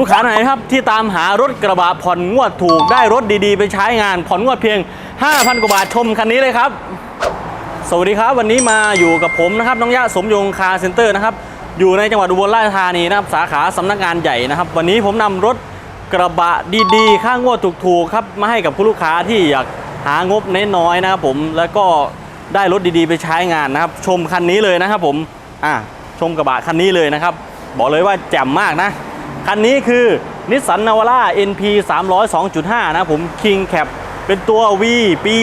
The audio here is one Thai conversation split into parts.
ลูกค้าไหนครับที่ตามหารถกระบะผ่อนงวดถูกได้รถดีๆ ไปใช้งานผ่อนงวดเพียง 5,000 กว่าบาทชมคันนี้เลยครับ สวัสดีครับวันนี้มาอยู่กับผมนะครับน้องยะสมยงคาร์เซ็นเตอร์นะครับอยู่ในจังหวัดอุบลราชธานีนะครับสาขาสำนักงานใหญ่นะครับ วันนี้ผมนำรถกระบะดีๆ ค่างวดถูกๆครับมาให้กับผู้ลูกค้าที่อยากหางบน้อยๆนะครับผมแล้วก็ได้รถดีๆ ไปใช้งานนะครับ ชมคันนี้เลยนะครับผมอะชมกระบะคันนี้เลยนะครับ บอกเลยว่าแจ่มมากนะ คันนี้คือนิสสันนาวาร่า NP 302.5 นะผม King Cap เป็นตัว V ปี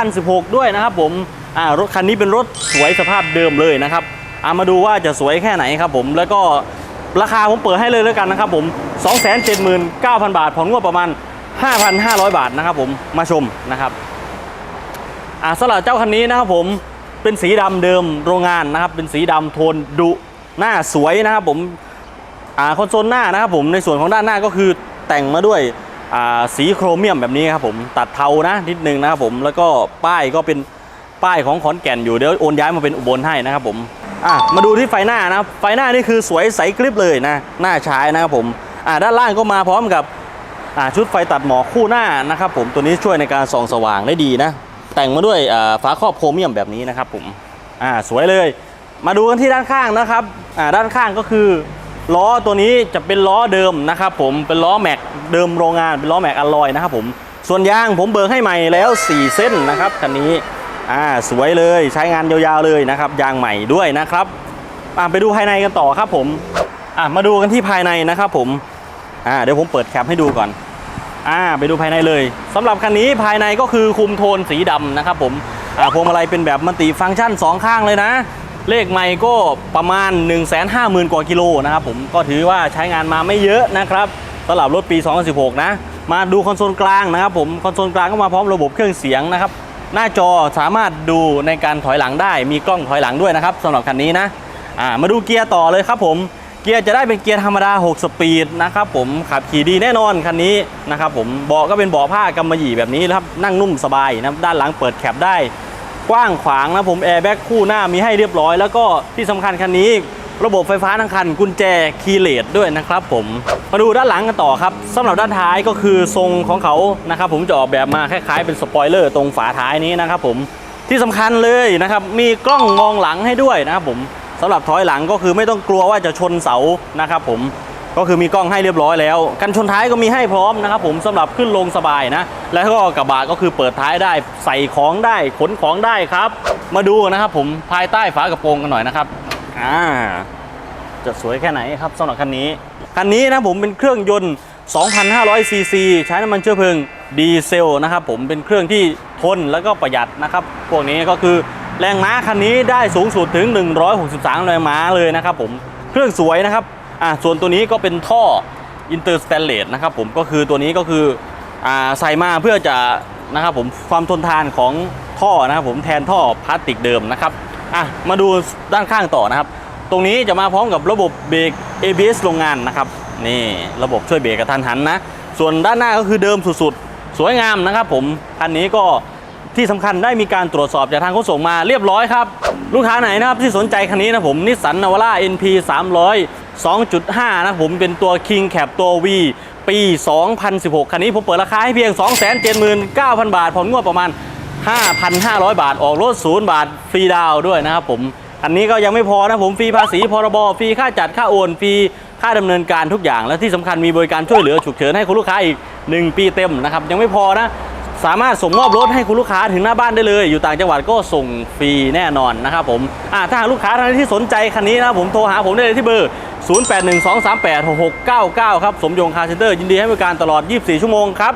2016 ด้วยนะครับผมอ่ารถคันนี้เป็นรถสวยสภาพเดิมเลยนะครับอามาดูว่าจะสวยแค่ไหนครับผมแล้วก็ราคาผมเปิดให้เลยแล้วกันนะครับผม 279,000 บาทผ่อนงวดประมาณ 5,500 บาทนะครับผมมาชมนะครับอ่าสำหรับเจ้าคันนี้นะครับผมเป็นสีดำเดิมโรงงานนะครับ เป็นสีดำโทนดุหน้าสวยนะครับผม คอนโซลหน้านะครับผมในส่วนของด้านหน้าก็คือแต่งมาด้วยสีโครเมียมแบบนี้ครับผมตัดเทานะนิดนึงนะครับผมแล้วก็ป้ายก็เป็นป้ายของขอนแก่นอยู่เดี๋ยวโอนย้ายมาเป็นอุบลให้นะครับผมอะมาดูที่ไฟหน้านะครับไฟหน้านี่คือสวยใสกริบเลยนะหน้าใช้นะครับผมอ่าด้านล่างก็มาพร้อมกับอ่าชุดไฟตัดหมอกคู่หน้านะครับผมตัวนี้ช่วยในการส่องสว่างได้ดีนะ แต่งมาด้วยอ่าฝาครอบโครเมียมแบบนี้นะครับผมอ่าสวยเลย มาดูกันที่ด้านข้างนะครับอ่าด้านข้างก็คือ ล้อตัวนี้จะเป็นล้อเดิมนะครับผมเป็นล้อแม็กเดิมโรงงานเป็นล้อแม็กอลลอยนะครับผมส่วนยางผมเบิกให้ใหม่แล้ว 4 เส้นนะครับคันนี้อ่าสวยเลยใช้งานยาวๆเลยนะครับยางใหม่ด้วยนะครับอ่าไปดูภายในกันต่อครับผมอ่ามาดูกันที่ภายในนะครับผมอ่าเดี๋ยวผมเปิดแคปให้ดูก่อนอ่าไปดูภายในเลยสำหรับคันนี้ภายในก็คือคุมโทนสีดำนะครับผมอ่าพวงมาลัยเป็นแบบมัลติฟังก์ชัน 2 ข้างเลยนะ เลขไม่ก็ประมาณ 1 5 0 0 0 0 กว่ากิโลนะครับผมก็ถือว่าใช้งานมาไม่เยอะนะครับสำหรับรถปี 2016 นะ มาดูคอนโซลกลางนะครับผมคอนโซลกลางก็มาพร้อมระบบเครื่องเสียงนะครับหน้าจอสามารถดูในการถอยหลังได้ มีกล้องถอยหลังด้วยนะครับสำหรับคันนี้นะมาดูเกียร์ต่อเลยครับผมเกียร์จะได้เป็นเกียร์ธรรมดา 6 สปีดนะครับผมขับขี่ดีแน่นอนคันนี้นะครับผมเบาะก็เป็นเบาะผ้ากำมะหยี่แบบนี้นะครับนั่งนุ่มสบายนะด้านหลังเปิดแคปได้ กว้างขวางนะผมแอร์แบ็กคู่หน้ามีให้เรียบร้อย แล้วก็ที่สำคัญคันนี้ ระบบไฟฟ้าทั้งคันกุญแจคีย์เลสด้วยนะครับผมมาดูด้านหลังกันต่อครับสำหรับด้านท้ายก็คือทรงของเขานะครับผมจะออกแบบมาคล้ายๆเป็นสปอยเลอร์ตรงฝาท้ายนี้นะครับผมที่สำคัญเลยนะครับมีกล้องมองหลังให้ด้วยนะครับผมสำหรับถอยหลังก็คือไม่ต้องกลัวว่าจะชนเสานะครับผม ก็คือมีกล้องให้เรียบร้อยแล้ว กันชนท้ายก็มีให้พร้อมนะครับผมสำหรับขึ้นลงสบายนะ แล้วก็กระบะก็คือเปิดท้ายได้ใส่ของได้ขนของได้ครับ มาดูนะครับผมภายใต้ฝากระโปรงกันหน่อยนะครับอ่าจะสวยแค่ไหนครับสำหรับคันนี้คันนี้นะผมเป็นเครื่องยนต์2,500ซีซีใช้น้ำมันเชื้อเพลิงดีเซลนะครับผมเป็นเครื่องที่ทนแล้วก็ประหยัดนะครับ พวกนี้ก็คือแรงม้าคันนี้ได้สูงสุดถึง 163 แรงม้าเลยนะครับผมเครื่องสวยนะครับ อ่าส่วนตัวนี้ก็เป็นท่ออินเตอร์สแตนเลสนะครับผมก็คือตัวนี้ก็คืออ่าใส่มาเพื่อจะนะครับผมความทนทานของท่อนะครับผมแทนท่อพลาสติกเดิมนะครับอะมาดูด้านข้างต่อนะครับ ตรงนี้จะมาพร้อมกับระบบเบรก ABS โรงงานนะครับนี่ระบบช่วยเบรกกระทันหันนะ ส่วนด้านหน้าก็คือเดิมสุดๆ สวยงามนะครับผมคันนี้ก็ที่สำคัญได้มีการตรวจสอบจากทางขนส่งมาเรียบร้อยครับ ลูกค้าไหนนะครับที่สนใจคันนี้นะผมนิสสันนาวาร่า NP 300 2.5 นะผมเป็นตัว King Cap ตัว V ปี 2016 คันนี้ผมเปิดราคาให้เพียง 279,000 บาทผ่อนงวดประมาณ 5,500 บาท ออกรถศูนย์บาท ฟรีดาวด้วยนะครับผม อันนี้ก็ยังไม่พอนะผมฟรีภาษีพรบฟรีค่าจัดค่าโอนฟรีค่าดำเนินการทุกอย่างและที่สำคัญมีบริการช่วยเหลือฉุกเฉินให้คุณลูกค้าอีก 1 ปีเต็มนะครับ ยังไม่พอนะ สามารถส่งมอบรถให้คุณลูกค้าถึงหน้าบ้านได้เลย อยู่ต่างจังหวัดก็ส่งฟรีแน่นอนนะครับผมถ้าหากลูกค้าท่านใดที่สนใจคันนี้นะผมโทรหาผมได้เลยที่เบอร์ 0812386699 ครับ สมยงคาร์เซ็นเตอร์ยินดีให้บริการตลอด 24 ชั่วโมงครับ